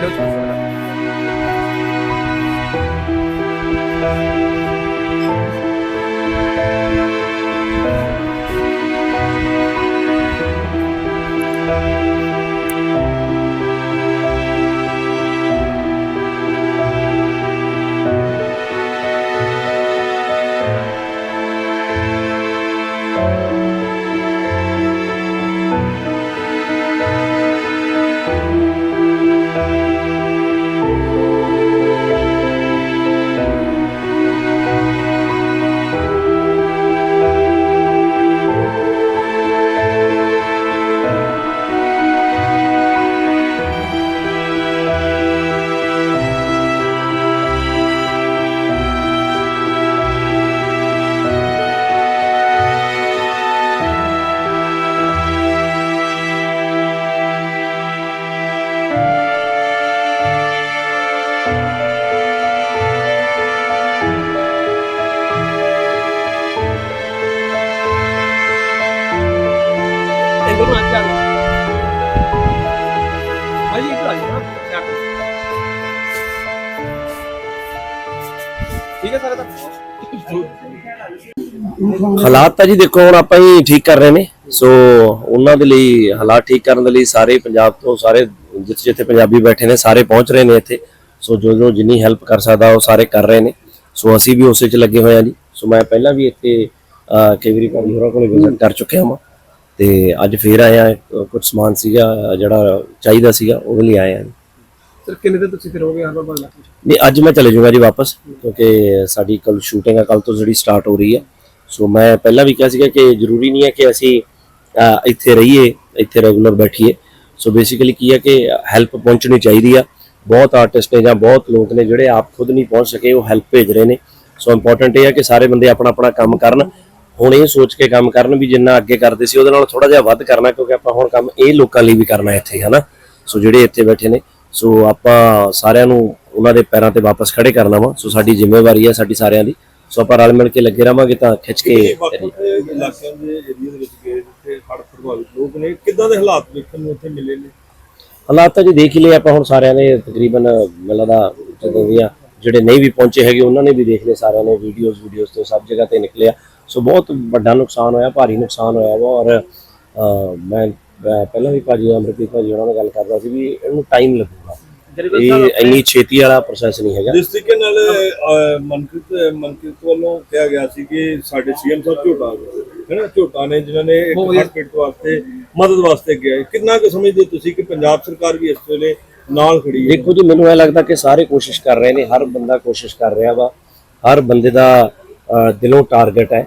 Gracias. ਇਧਰ ਨੂੰ ਆ ਜਾ ਭਾਈ ਇਧਰ ਠੀਕ ਹੈ ਸਾਰਾ ਤਾਂ ਹਾਲਾਤ ਤਾਂ ਜੀ ਦੇਖੋ ਹੁਣ ਆਪਾਂ ਹੀ ਠੀਕ ਕਰ ਰਹੇ ਨੇ। ਸੋ ਉਹਨਾਂ ਦੇ ਲਈ ਹਾਲਾਤ ਠੀਕ ਕਰਨ ਦੇ ਲਈ ਸਾਰੇ ਪੰਜਾਬ ਤੋਂ ਸਾਰੇ ਜਿੱਥੇ ਜਿੱਥੇ ਪੰਜਾਬੀ ਬੈਠੇ ਨੇ ਸਾਰੇ ਪਹੁੰਚ ਰਹੇ ਨੇ ਇੱਥੇ। ਸੋ ਜੋ ਜੋ ਜਿੰਨੀ ਹੈਲਪ ਕਰ ਸਕਦਾ ਉਹ ਸਾਰੇ ਕਰ ਰਹੇ ਨੇ। ਸੋ ਅਸੀਂ ਵੀ ਉਸੇ 'ਚ ਲੱਗੇ ਹੋਏ ਆ ਜੀ। ਸੋ ਮੈਂ ਪਹਿਲਾਂ ਵੀ ਇੱਥੇ ਅਹ, ਕਈ ਹੋਰਾਂ ਕੋਲ ਵਿਜ਼ਿਟ ਕਰ ਚੁੱਕਿਆ ਹਾਂ। ਤੇ ਅੱਜ ਫੇਰ ਆਇਆ ਕੁਝ ਸਮਾਨ ਸੀਗਾ ਜਿਹੜਾ ਚਾਹੀਦਾ ਸੀਗਾ ਉਹ ਲਈ ਆਇਆ ਸਰ ਕਿੰਨੇ ਦਿਨ ਤੁਸੀਂ ਫਿਰ ਹੋ ਗਏ ਹਰਬਲ ਬਾਗ ਨਹੀਂ ਅੱਜ ਮੈਂ ਚਲੇ ਜਾਊਂਗਾ ਜੀ ਵਾਪਸ ਕਿਉਂਕਿ ਸਾਡੀ ਕੱਲ ਸ਼ੂਟਿੰਗ ਆ ਕੱਲ ਤੋਂ ਜਿਹੜੀ ਸਟਾਰਟ ਹੋ ਰਹੀ ਹੈ ਸੋ ਮੈਂ ਪਹਿਲਾਂ ਵੀ ਕਿਹਾ ਸੀਗਾ ਕਿ ਜ਼ਰੂਰੀ ਨਹੀਂ ਹੈ ਕਿ ਅਸੀਂ ਇੱਥੇ ਰਹੀਏ ਇੱਥੇ ਰੈਗੂਲਰ ਬੈਠੀਏ। ਸੋ ਬੇਸਿਕਲੀ ਕੀ ਹੈ ਕਿ ਹੈਲਪ ਪਹੁੰਚਣੀ ਚਾਹੀਦੀ ਆ। ਬਹੁਤ ਆਰਟਿਸਟ ਨੇ ਜਾਂ ਬਹੁਤ ਲੋਕ ਨੇ ਜਿਹੜੇ ਆਪ ਖੁਦ ਨਹੀਂ ਪਹੁੰਚ ਸਕੇ ਉਹ ਹੈਲਪ ਭੇਜ ਰਹੇ ਨੇ। ਸੋ ਇੰਪੋਰਟੈਂਟ ਇਹ ਹੈ ਕਿ ਸਾਰੇ ਬੰਦੇ ਆਪਣਾ ਆਪਣਾ ਕੰਮ ਕਰਨ। ਹੁਣ ਇਹ ਸੋਚ ਕੇ ਕੰਮ ਕਰਨ ਵੀ ਜਿੰਨਾ ਅੱਗੇ ਕਰਦੇ ਸੀ ਉਹਦੇ ਨਾਲ ਥੋੜਾ ਜਿਹਾ ਵੱਧ ਕਰਨਾ ਕਿਉਂਕਿ ਆਪਾਂ ਹੁਣ ਕੰਮ ਇਹ ਲੋਕਾਂ ਲਈ ਵੀ ਕਰਨਾ ਇੱਥੇ ਹਨਾ? ਸੋ ਜਿਹੜੇ ਇੱਥੇ ਬੈਠੇ ਨੇ ਸੋ ਆਪਾਂ ਸਾਰਿਆਂ ਨੂੰ ਉਹਨਾਂ ਦੇ ਪੈਰਾਂ ਤੇ ਵਾਪਸ ਖੜੇ ਕਰਨਾ ਵਾ। ਸੋ ਸਾਡੀ ਜ਼ਿੰਮੇਵਾਰੀ ਹੈ ਸਾਡੀ ਸਾਰਿਆਂ ਦੀ। ਸੋ ਆਪਾਂ ਰਲ ਮਿਲ ਕੇ ਲੱਗੇ ਰਵਾਂਗੇ ਤਾਂ ਖਿੱਚ ਕੇ ਇਲਾਕਿਆਂ ਦੇ ਏਰੀਆ ਦੇ ਵਿੱਚ ਗਏ ਜਿੱਥੇ ਹੜ੍ਹ ਪ੍ਰਭਾਵਿਤ ਲੋਕ ਨੇ? ਕਿੱਦਾਂ ਦੇ ਹਾਲਾਤ ਵੇਖਣ ਨੂੰ ਉੱਥੇ ਮਿਲੇ ਨੇ? ਹਾਲਾਤ ਤਾਂ ਜੀ ਦੇਖ ਹੀ ਲਏ ਆਪਾਂ ਹੁਣ ਸਾਰਿਆਂ ਨੇ ਤਕਰੀਬਨ ਮੈਨੂੰ ਲੱਗਦਾ ਜਦੋਂ ਵੀ ਆ ਜਿਹੜੇ ਨਹੀਂ ਵੀ ਪਹੁੰਚੇ ਹੈਗੇ ਉਹਨਾਂ ਨੇ ਵੀ ਦੇਖ ਲਏ ਸਾਰਿਆਂ ਨੇ ਵੀਡੀਓਜ਼ ਵੀਡੀਓਜ਼ ਤੋਂ ਸਭ ਜਗ੍ਹਾ ਤੇ ਨਿਕਲਿਆ। ਸੋ ਬਹੁਤ ਵੱਡਾ ਨੁਕਸਾਨ ਹੋਇਆ ਭਾਰੀ ਨੁਕਸਾਨ ਹੋਇਆ ਵਾ ਔਰ ਮੈਂ ਪਹਿਲਾਂ ਵੀ ਭਾਜੀ ਅਮਰਪ੍ਰੀਤ ਭਾਜੀ ਉਹਨਾਂ ਨਾਲ ਗੱਲ ਕਰਦਾ ਸੀ ਵੀ ਇਹਨੂੰ ਟਾਈਮ ਲੱਗੂਗਾ। ਇਹ ਇੰਨੀ ਛੇਤੀ ਵਾਲਾ ਪ੍ਰੋਸੈਸ ਨਹੀਂ ਹੈਗਾ। ਜਿਸ ਤਰੀਕੇ ਨਾਲ ਮਨਕ੍ਰਿਤ ਮਨਕ੍ਰਿਤ ਵੱਲੋਂ ਕਿਹਾ ਗਿਆ ਸੀ ਕਿ ਸਾਡੇ ਸੀਐਮ ਸਾਹਿਬ ਝੋਟਾ ਹੈ ਨਾ ਝੋਟਾ ਨੇ ਜਿਨ੍ਹਾਂ ਨੇ ਇੱਕ ਹਸਪੀਟਲ ਵਾਸਤੇ ਮਦਦ ਵਾਸਤੇ ਗਿਆ ਕਿੰਨਾ ਕੁ ਸਮਝਦੇ ਤੁਸੀਂ ਕਿ ਪੰਜਾਬ ਸਰਕਾਰ ਵੀ ਇਸ ਵੇਲੇ ਨਾਲ ਖੜੀ ਹੈ? ਦੇਖੋ ਜੀ ਮੈਨੂੰ ਇਹ ਲੱਗਦਾ ਕਿ ਸਾਰੇ ਕੋਸ਼ਿਸ਼ ਕਰ ਰਹੇ ਨੇ ਹਰ ਬੰਦਾ ਕੋਸ਼ਿਸ਼ ਕਰ ਰਿਹਾ ਵਾ। ਹਰ ਬੰਦੇ ਦਾ ਦਿਲੋਂ ਟਾਰਗੇਟ ਹੈ।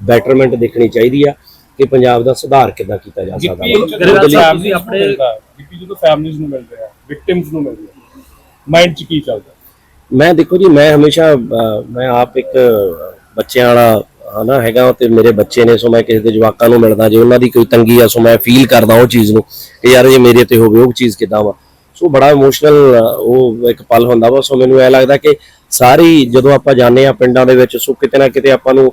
ਬੈਟਰਮੈਂਟ ਦੇਖਣੀ ਚਾਹੀਦੀ ਆ ਕਿ ਪੰਜਾਬ ਦਾ ਸੁਧਾਰ ਕਿੱਦਾਂ ਕੀਤਾ ਜਾ ਸਕਦਾ ਵਾ। ਉਹਦੇ ਲਈ- ਫੈਮਿਲੀ ਆਪਣੇ ਨੂੰ ਮਿਲ ਰਿਹਾ ਵਿਕਟਿਮਸ ਨੂੰ ਮਿਲ ਰਿਹਾ। ਮਾਈਂਡ 'ਚ ਕੀ ਚੱਲਦਾ? ਮੈਂ ਦੇਖੋ ਜੀ ਮੈਂ ਹਮੇਸ਼ਾ ਅਹ, ਮੈਂ ਆਪ ਇੱਕ ਬੱਚਿਆਂ ਵਾਲਾ ਹਨਾ ਹੈਗਾ ਤੇ ਮੇਰੇ ਬੱਚੇ ਨੇ ਸੋ ਮੈਂ ਕਿਸੇ ਦੇ ਜਵਾਕਾਂ ਨੂੰ ਮਿਲਦਾ ਜੇ ਉਹਨਾਂ ਦੀ ਕੋਈ ਤੰਗੀ ਆ ਸੋ ਮੈਂ ਫੀਲ ਕਰਦਾ ਉਹ ਚੀਜ਼ ਨੂੰ ਕਿ ਯਾਰ ਜੇ ਮੇਰੇ ਤੇ ਹੋਵੇ ਉਹ ਚੀਜ਼ ਕਿਦਾਂ ਵਾ। ਸੋ ਬੜਾ ਇਮੋਸ਼ਨਲ ਉਹ ਇੱਕ ਪਲ ਹੁੰਦਾ ਵਾ ਸੋ ਮੈਨੂੰ ਇਹ ਲੱਗਦਾ ਕਿ ਸਾਰੀ ਜਦੋਂ ਆਪਾਂ ਜਾਂਦੇ ਆ ਪਿੰਡਾਂ ਦੇ ਵਿੱਚ ਸੋ ਕਿਤੇ ਨਾ ਕਿਤੇ ਆਪਾਂ ਨੂੰ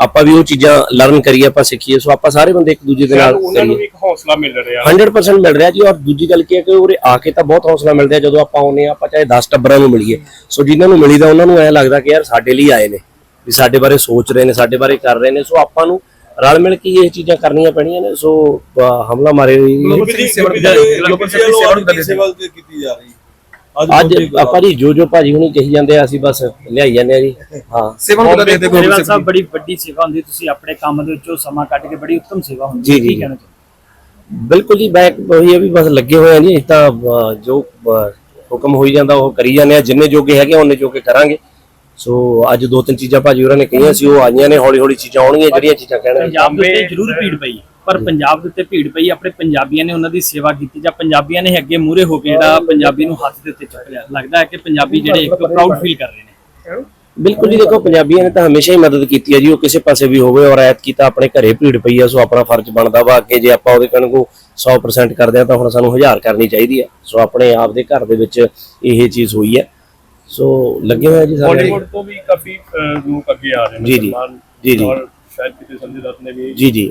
ਆਪਾਂ ਵੀ ਉਹ ਚੀਜ਼ਾਂ ਲਰਨ ਕਰੀਏ ਆਪਾਂ ਸਿੱਖੀਏ ਸੋ ਆਪਾਂ ਸਾਰੇ ਬੰਦੇ ਇੱਕ ਦੂਜੇ ਦੇ ਨਾਲ ਉਹਨਾਂ ਨੂੰ ਵੀ ਇੱਕ ਹੌਸਲਾ ਮਿਲ ਰਿਹਾ। 100% ਮਿਲ ਰਿਹਾ ਜੀ ਔਰ ਦੂਜੀ ਗੱਲ ਕੀ ਹੈ ਕਿ ਉਰੇ ਆ ਕੇ ਤਾਂ ਬਹੁਤ ਹੌਸਲਾ ਮਿਲਦਾ ਹੈ ਜਦੋਂ ਆਪਾਂ ਆਉਂਦੇ ਹਾਂ ਆਪਾਂ ਚਾਹੇ 10 ਟੱਬਰਾਂ ਨੂੰ ਮਿਲੀਏ। ਸੋ ਜਿਨ੍ਹਾਂ ਨੂੰ ਮਿਲੀਦਾ ਉਹਨਾਂ ਨੂੰ ਐ ਲੱਗਦਾ ਕਿ ਯਾਰ ਸਾਡੇ ਲਈ ਆਏ ਨੇ ਵੀ ਸਾਡੇ ਬਾਰੇ ਸੋਚ ਰਹੇ ਨੇ ਸਾਡੇ ਬਾਰੇ ਕਰ ਰਹੇ ਨੇ। ਸੋ ਆਪਾਂ ਨੂੰ ਰਲ ਮਿਲ ਕੇ ਇਹ ਚੀਜ਼ਾਂ ਕਰਨੀਆਂ ਪੈਣੀਆਂ ਨੇ ਸੋ ਹਮਲਾ ਮਾਰੇ ਗਿੱਪੀ ਜੀ, ਸੇਵਾ ਕੀਤੀ ਜਾ ਰਹੀ। ਅੱਜ ਆਪਾਂ ਜੀ ਜੋ ਜੋ ਭਾਜੀ ਹੁਣੀ ਕਹੀ ਜਾਂਦੇ ਆ ਅਸੀਂ ਬਸ ਲਿਆਈ ਜਾਂਦੇ ਆ ਜੀ। ਹਾਂ। ਸੇਵਾ ਨੂੰ ਕਿੱਦਾਂ ਦੇਖਦੇ ਗੋਬਿੰਦ ਗੋਬਿੰਦ ਸਾਹਿਬ ਬੜੀ ਵੱਡੀ ਸੇਵਾ ਹੁੰਦੀ ਤੁਸੀਂ ਆਪਣੇ ਕੰਮ ਦੇ ਵਿੱਚੋਂ ਸਮਾਂ ਕੱਢ ਕੇ ਬੜੀ ਉੱਤਮ ਸੇਵਾ ਹੁੰਦੀ ਜੀ, ਹੈ। ਜੀ। ਕੀ ਕਹਿਣਾ ਚਾਹੁੰਦੇ ਬਿਲਕੁਲ ਜੀ ਬੈਕ ਉਹੀ ਹੈ ਵੀ ਬਸ ਲੱਗੇ ਹੋਏ ਆ ਜੀ ਤਾਂ ਜੋ ਹੁਕਮ ਹੋਈ ਜਾਂਦਾ ਉਹ ਕਰੀ ਜਾਂਦੇ ਆ ਜਿੰਨੇ ਜੋਗੇ ਹੈਗੇ ਉਹਨੇ ਜੋਗੇ ਕਰਾਂਗੇ। ਸੋ ਅੱਜ ਦੋ ਤਿੰਨ ਚੀਜ਼ਾਂ ਭਾਜੀ ਹੋਰਾਂ ਨੇ ਕਹੀਆਂ ਸੀ ਉਹ ਆਈਆਂ ਨੇ ਹੌਲੀ ਹੌਲੀ ਚੀਜ਼ਾਂ ਆਉਣਗੀਆਂ ਜਿਹੜੀਆਂ ਚੀਜ਼ਾਂ ਕਹਿਣਗੇ ਪੰਜਾਬ ਦੇ ਜ਼ਰੂਰ ਭੀੜ ਪਈ ਪਰ ਪੰਜਾਬ ਦੇ ਉੱਤੇ ਭੀੜ ਪਈ ਆਪਣੇ ਪੰਜਾਬੀਆਂ ਨੇ ਉਹਨਾਂ ਦੀ ਸੇਵਾ ਕੀਤੀ ਜਾਂ ਪੰਜਾਬੀਆਂ ਨੇ ਅੱਗੇ ਮੂਹਰੇ ਹੋ ਕੇ ਜਿਹੜਾ ਪੰਜਾਬੀ ਨੂੰ ਹੱਥ ਦੇ ਉੱਤੇ ਚੁੱਕ ਲਿਆ। ਲੱਗਦਾ ਹੈ ਕਿ ਪੰਜਾਬੀ ਜਿਹੜੇ ਇੱਕ ਪ੍ਰਾਊਡ ਫੀਲ ਕਰ ਰਹੇ ਨੇ। ਬਿਲਕੁਲ ਜੀ ਦੇਖੋ ਪੰਜਾਬੀਆਂ ਨੇ ਤਾਂ ਹਮੇਸ਼ਾ ਹੀ ਮਦਦ ਕੀਤੀ ਹੈ ਜੀ ਉਹ ਕਿਸੇ ਪਾਸੇ ਵੀ ਹੋਵੇ ਔਰ ਐਤ ਕੀਤਾ ਆਪਣੇ ਘਰੇ ਭੀੜ ਪਈ ਆ ਸੋ ਆਪਣਾ ਫਰਜ਼ ਬਣਦਾ ਵਾ ਅੱਗੇ ਜੇ ਆਪਾਂ ਉਹਦੇ ਕਣ ਨੂੰ 100% ਕਰਦੇ ਆ ਤਾਂ ਹੁਣ ਸਾਨੂੰ 1000 ਕਰਨੀ ਚਾਹੀਦੀ ਹੈ। ਸੋ ਆਪਣੇ ਆਪ ਦੇ ਘਰ ਦੇ ਵਿੱਚ ਇਹ ਚੀਜ਼ ਹੋਈ ਹੈ। ਸੋ ਲੱਗੇ ਹੋਏ ਆ ਜੀ ਸਾਰੇ। ਬਾਲੀਵੁੱਡ ਤੋਂ ਵੀ ਕਾਫੀ ਲੋਕ ਅੱਗੇ ਆ ਰਹੇ ਨੇ ਜੀ, ਜੀ। ਜੀ, ਜੀ। ਔਰ ਸ਼ਾਇਦ ਕਿਤੇ ਸੰਜੇ ਦੱਤ ਨੇ ਵੀ ਜੀ, ਜੀ।